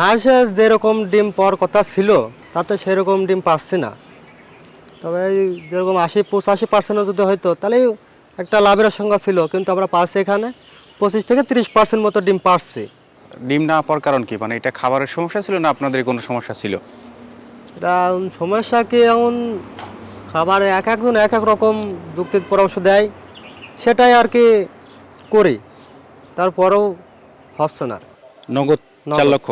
হাঁসে যেরকম ডিম পাওয়ার কথা ছিল তাতে সেরকম ডিম পাচ্ছি না। তবে যেরকম আশি পঁচাশি পার্সেন্টও যদি হয়তো তাহলে একটা লাভের সংখ্যা ছিল। কিন্তু আমরা পাচ্ছি এখানে পঁচিশ থেকে তিরিশ পার্সেন্ট মতো ডিম পাচ্ছি। ডিম না পাওয়ার কারণ কি? মানে এটা খাবারের সমস্যা ছিল না আপনাদের কোনো সমস্যা ছিল? এটা সমস্যা কি? এমন খাবার এক একজন এক এক রকম যুক্তির পরামর্শ দেয় সেটাই আর কি করি। তারপরেও হচ্ছে না। নগদ নগদ। চার লক্ষ?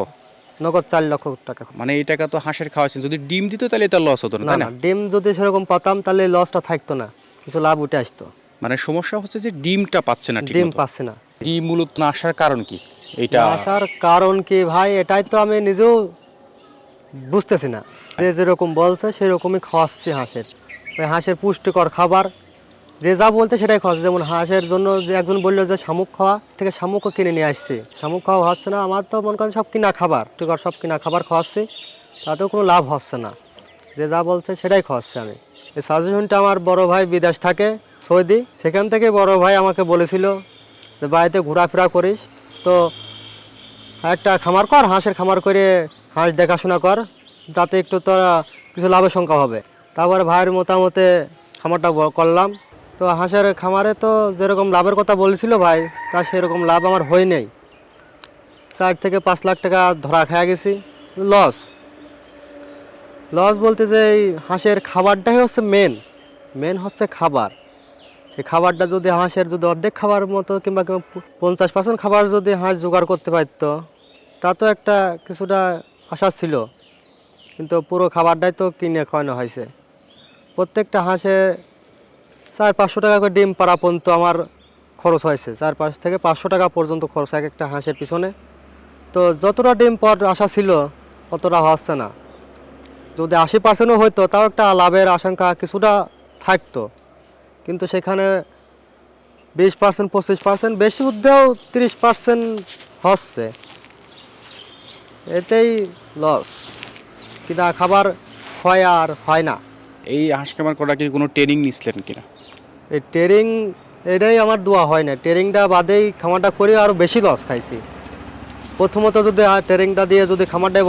নগদ চার লক্ষ টাকা। মানে এই টাকা তো হাঁসের খাওয়াছেন যদি ডিম দিত তাহলে এটা লস হতো না ডিম যদি সেরকম পাতাম তাহলে লসটা থাকতো না। কিছু লাভ উঠে আসতো। মানে সমস্যা হচ্ছে যে ডিমটা পাচ্ছে না ডিম পাচ্ছে না। ডিম মূলত না আসার কারণ কি? এটা আসার কারণ কি ভাই? এটাই তো আমি নিজেও বুঝতেছি না। যে যেরকম বলছে সেরকমই খাওয়াচ্ছি হাঁসের। ওই হাঁসের পুষ্টিকর খাবার যে যা বলতে সেটাই খাওয়াচ্ছে যেমন হাঁসের জন্য যে একজন বলল যে শামুক খাওয়া থেকে শামুকও কিনে নিয়ে আসছি। শামুক খাওয়া হচ্ছে না, আমার তো মনে করেন সব কিনা খাবার পুষ্টিকর সব কিনা খাবার খাওয়াচ্ছি, তাতেও কোনো লাভ হচ্ছে না। যে যা বলছে সেটাই খাওয়াচ্ছি আমি। এই সাজেশনটা আমার বড় ভাই বিদেশ থাকে, সৌদি, সেখান থেকে বড় ভাই আমাকে বলেছিল যে বাড়িতে ঘোরাফেরা করিস, তো একটা খামার কর, হাঁসের খামার করে হাঁস দেখাশোনা কর যাতে একটু তোরা কিছু লাভের সংখ্যা হবে। তারপরে ভাইয়ের মতামতে খামারটা করলাম। তো হাঁসের খামারে তো যেরকম লাভের কথা বলেছিল ভাই, তা সেরকম লাভ আমার হয় নেই। চার থেকে পাঁচ লাখ টাকা ধরা খেয়ে গেছি। লস লস বলতে যে এই হাঁসের খাবারটাই হচ্ছে মেন মেন হচ্ছে খাবার। সেই খাবারটা যদি হাঁসের যদি অর্ধেক খাবার মতো কিংবা পঞ্চাশ পার্সেন্ট খাবার যদি হাঁস জোগাড় করতে পারতো, তা তো একটা কিছুটা আশা ছিল। কিন্তু পুরো খাবারটাই তো কিনে খাওয়ানো হয়েছে। প্রত্যেকটা হাঁসে চার পাঁচশো টাকা করে ডিম পাড়া পর্যন্ত আমার খরচ হয়েছে। চার পাঁচ থেকে পাঁচশো টাকা পর্যন্ত খরচ, এক একটা হাঁসের পিছনে। তো যতটা ডিম পর আশা ছিল, অতটা হচ্ছে না। যদি আশি পার্সেন্টও হইতো, তাও একটা লাভের আশঙ্কা কিছুটা থাকতো। কিন্তু সেখানে বিশ পার্সেন্ট পঁচিশ পার্সেন্ট বেশি উদ্দেও তিরিশ পার্সেন্ট হচ্ছে। এতেই লস কিনা খাবার হয় আর হয় না। এই হাঁস খামার করা কি কোনো ট্রেনিং নিছিলেন কিনা? এই টেরিং এটাই আমার দোয়া হয় না। টেরিংটা বাদেই খামারটা করে আরও বেশি লস খাইছি। প্রথমত যদি টেরিংটা দিয়ে যদি খামারটা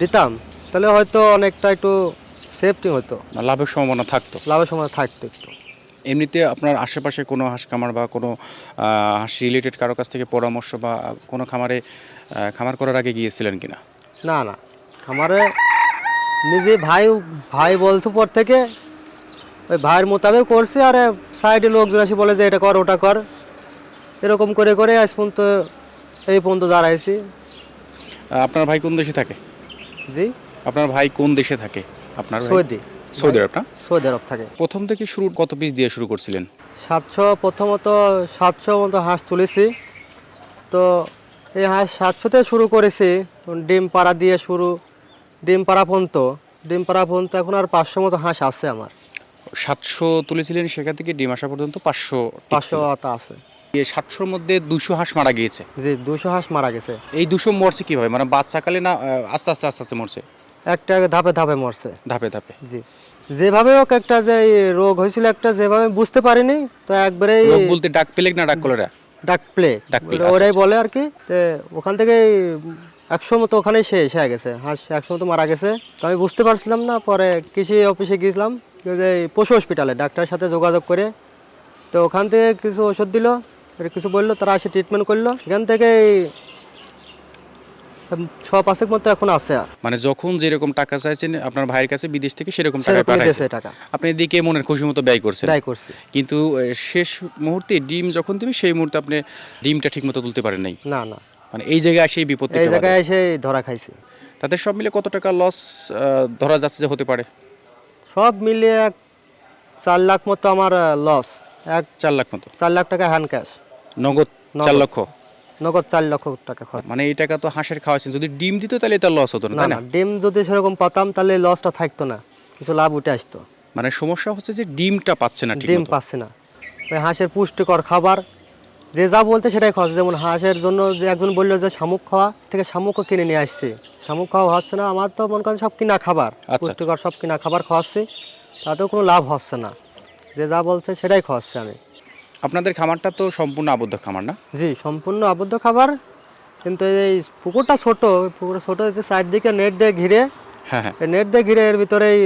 দিতাম তাহলে হয়তো অনেকটা একটু সেফটি হতো। লাভের সম্ভাবনা থাকতো। লাভের সম্ভাবনা থাকতো একটু। এমনিতে আপনার আশেপাশে কোনো হাঁস খামার বা কোনো হাঁস রিলেটেড কারও কাছ থেকে পরামর্শ বা কোনো খামারে খামার করার আগে গিয়েছিলেন কিনা? না না। খামারে নিজে ভাই ভাই বলছে পর থেকে ওই ভাইয়ের মোতাবেক করছি আর সাইডে লোকজন এসে বলে যে এটা কর ওটা কর। এরকম করে করে আজ পর্যন্ত এই পর্যন্ত দাঁড়াইছি। আপনার ভাই কোন দেশে থাকে? জি? আপনার ভাই কোন দেশে থাকে? আপনার সৌদি। সৌদি আরব না? সৌদি আরব থাকে। প্রথম থেকে শুরু কত পিস দিয়ে শুরু করছিলেন? সাতশো প্রথমত সাতশো মতো হাঁস তুলেছি। তো এই হাঁস সাতশোতে শুরু করেছি ডিম পাড়া দিয়ে শুরু। ডিম পাড়া পর্যন্ত ডিম পাড়া পর্যন্ত এখন আর পাঁচশো মতো হাঁস আছে আমার। সাতশো তুলেছিলেন সেখান থেকে ডিম আসা পর্যন্ত পাঁচশো পাঁচশো আতা আছে। এই সাতশোর মধ্যে দুশো হাঁস মারা গিয়েছে। জি দুশো হাঁস মারা গেছে। এই দুশো মরছে কীভাবে? মানে বাচ্চাকালে না আস্তে আস্তে আস্তে আস্তে মরছে? একটা ধাপে ধাপে মরছে। ধাপে ধাপে। জি। যেভাবে হোক একটা যে রোগ হয়েছিল একটা যেভাবে বুঝতে পারিনি তো একবারেই বলতে ডাক পেলেক না ডাক কলেরা ডাক প্লে। ডাক প্লে, ওরাই বলে আর কি ওখান থেকে একশো মতো ওখানেই শেষ হয়ে গেছে। হাঁস একশো মতো মারা গেছে। তো আমি বুঝতে পারছিলাম না পরে কৃষি অফিসে গিয়েছিলাম। পশু হসপিটালে ডাক্তারের সাথে যোগাযোগ করে তো ওখান থেকে কিছু ওষুধ দিল কিছু বলল তারা এসে ট্রিটমেন্ট করল। সেখান থেকে পাঁচেক মতো এখন আছে মানে যখন যেরকম টাকা চাইছেন আপনার ভাইয়ের কাছে বিদেশ থেকে সেরকম টাকা পাঠাইছে। টাকা। আপনি এদিকে মনের খুশি মতো ব্যয় করছেন। দায় করছি। কিন্তু শেষ মুহূর্তে ডিম যখন দিবে সেই মুহূর্তে আপনি ডিমটা ঠিক মতো তুলতে পারেন নাই। না না। মানে এই জায়গায় এসে বিপত্তি এই জায়গায় এসে ধরা খাইছি। তাদের সব মিলে কত টাকা লস ধরা যাচ্ছে যে হতে পারে? সব মিলিয়ে এক চার লাখ মতো আমার লস এক চার লাখ মতো? চার লাখ টাকা হ্যান্ড ক্যাশ নগদ চার। লক্ষ? নগদ চার লক্ষ টাকা খরচ। মানে এই টাকা তো হাঁসের খাওয়াছেন যদি ডিম দিত তাহলে তার লস হতো না না ডিম যদি সেরকম পাতাম তাহলে লসটা থাকতো না। কিছু লাভ উঠে আসতো। মানে সমস্যা হচ্ছে যে ডিমটা পাচ্ছে না ডিম পাচ্ছে না। হাঁসের পুষ্টিকর খাবার যে যা বলতে সেটাই খাওয়াচ্ছে যেমন হাঁসের জন্য যে একজন বলল যে শামুক খাওয়া থেকে শামুকও কিনে নিয়ে আসছি। শামুক খাওয়া হচ্ছে না আমার তো মনে করেন সব কিনা খাবার আচ্ছা। পুষ্টিকর সব কিনা খাবার খাওয়াচ্ছি তাতেও কোনো লাভ হচ্ছে না। যে যা বলছে সেটাই খাওয়াচ্ছি আমি। আপনাদের খামারটা তো সম্পূর্ণ আবদ্ধ খামার না? জি সম্পূর্ণ আবদ্ধ খাবার কিন্তু এই পুকুরটা ছোট পুকুরটা ছোট হচ্ছে চারদিকে নেট দিয়ে ঘিরে হ্যাঁ হ্যাঁ। নেট দিয়ে ঘিরে এর ভিতরেই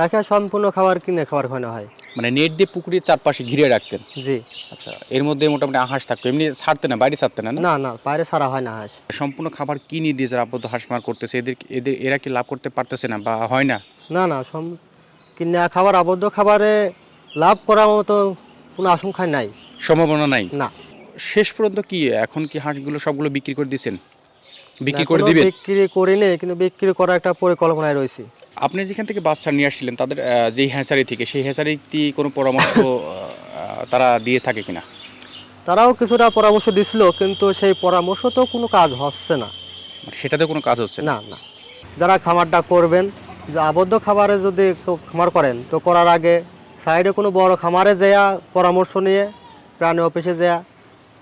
রাখা সম্পূর্ণ খাবার কিনে খাবার খাওয়ানো হয়। মানে নেট দিয়ে পুকুরের চারপাশে ঘিরে রাখতেন? জি। আচ্ছা এর মধ্যে মোটামুটি হাঁস থাকতো। এমনি ছাড়তে না বাইরে ছাড়তে না না? না বাইরে ছাড়া হয় না হাঁস সম্পূর্ণ খাবার কি নিয়ে দিয়ে যারা আবদ্ধ হাঁস খামার করতেছে এদের এদের এরা কি লাভ করতে পারতেছে না বা হয় না? না না সম কিনা খাবার আবদ্ধ খাবারে লাভ করার মতো কোনো আশঙ্কায় নাই। সম্ভাবনা নাই? না। শেষ পর্যন্ত কি এখন কি হাঁসগুলো সবগুলো বিক্রি করে দিয়েছেন? বিক্রি করে দিবেন? বিক্রি করিনি কিন্তু বিক্রি করার একটা পরিকল্পনায় রয়েছে। আপনি যেখান থেকে বাচ্চা নিয়ে আসছিলেন তাদের যেই হ্যাঁচারি থেকে সেই হ্যাঁচারি কি কোনো পরামর্শ তারা দিয়ে থাকে কিনা? তারাও কিছুটা পরামর্শ দিছিল কিন্তু সেই পরামর্শ তো কোনো কাজ হচ্ছে না। মানে সেটাতে কোনো কাজ হচ্ছে না? না যারা খামারটা করবেন যে আবদ্ধ খাবারে যদি খামার করেন তো করার আগে সাইডে কোনো বড় খামারে যেয়া পরামর্শ নিয়ে প্রাণী অফিসে যেয়া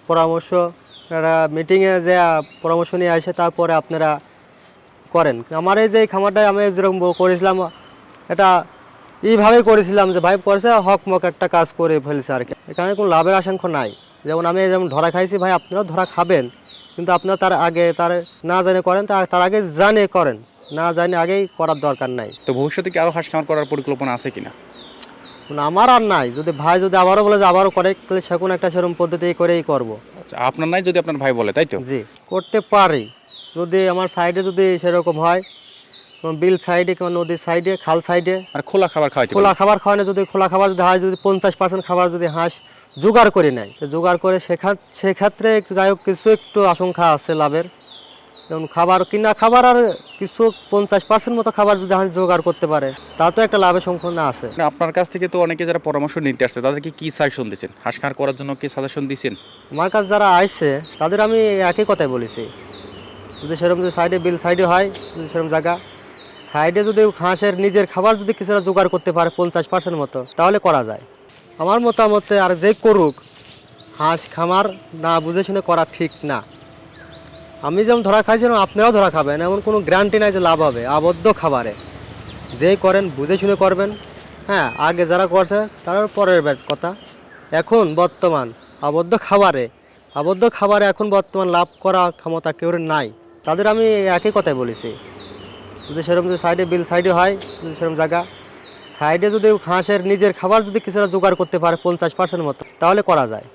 পরামর্শ মিটিংয়ে যেয়া পরামর্শ নিয়ে আসে তারপরে আপনারা করেন। আমার এই যে এই খামারটায় আমি যেরকম করেছিলাম এটা এইভাবেই করেছিলাম যে ভাই করেছে হকমক একটা কাজ করে ফেলছে আর কি। এখানে কোনো লাভের আশঙ্কা নাই। যেমন আমি যেমন ধরা খাইছি ভাই আপনারাও ধরা খাবেন কিন্তু আপনারা তার আগে তার না জানে করেন তার আগে জানে করেন। না জানে আগেই করার দরকার নাই। তো ভবিষ্যতে কি আরও হাঁস খামার করার পরিকল্পনা আছে কিনা? আমার আর নাই। যদি ভাই যদি আবারও বলে যে আবারও করে তাহলে সে কোনো একটা সেরকম পদ্ধতি করেই করব। আচ্ছা আপনার নাই যদি আপনার ভাই বলে তাই তো? জি করতে পারি। যদি আমার সাইডে যদি সেরকম হয় বিল সাইডে কিংবা নদীর সাইডে খাল সাইডে মানে খোলা খাবার খাওয়াইতে খোলা খাবার খাওয়ানো যদি খোলা খাবার যদি হয় যদি পঞ্চাশ পার্সেন্ট খাবার যদি হাঁস জোগাড় করে নেয় তো জোগাড় করে সেখান সেক্ষেত্রে যাই হোক কিছু একটু আশঙ্কা আছে লাভের। যেমন খাবার কিনা খাবার আর কিছু পঞ্চাশ পার্সেন্ট মতো খাবার যদি হাঁস জোগাড় করতে পারে তা তো একটা লাভের সম্ভাবনা আছে। মানে আপনার কাছ থেকে তো অনেকে যারা পরামর্শ নিতে আসছে তাদেরকে কি সাজেশন দিচ্ছেন? হাঁস খামার করার জন্য কি সাজেশন দিচ্ছেন? আমার কাছে যারা আইছে তাদের আমি একই কথাই বলেছি। যদি সেরকম যদি সাইডে বিল সাইডে হয় সেরকম জায়গা। সাইডে যদি হাঁসের নিজের খাবার যদি কিছুটা জোগাড় করতে পারে পঞ্চাশ পার্সেন্ট মতো, তাহলে করা যায়। আমার মতামতে আর যে করুক হাঁস খামার না বুঝে শুনে করা ঠিক না। আমি যেমন ধরা খাইছিলাম, আপনারাও ধরা খাবেন, এমন কোনো গ্যারান্টি নাই যে লাভ হবে, আবদ্ধ খাবারে। যেই করেন, বুঝে শুনে করবেন। হ্যাঁ আগে যারা করছে তার পরের কথা। এখন বর্তমান, আবদ্ধ খাবারে আবদ্ধ খাবারে এখন বর্তমান লাভ করা ক্ষমতা কেউ নাই। তাদের আমি একই কথাই বলেছি। যদি সেরকম যদি সাইডে বিল সাইডে হয়, যদি সেরকম জায়গা সাইডে যদি হাঁসের নিজের খাবার যদি কিছুটা জোগাড় করতে পারে পঞ্চাশ পার্সেন্ট মতো, তাহলে করা যায়।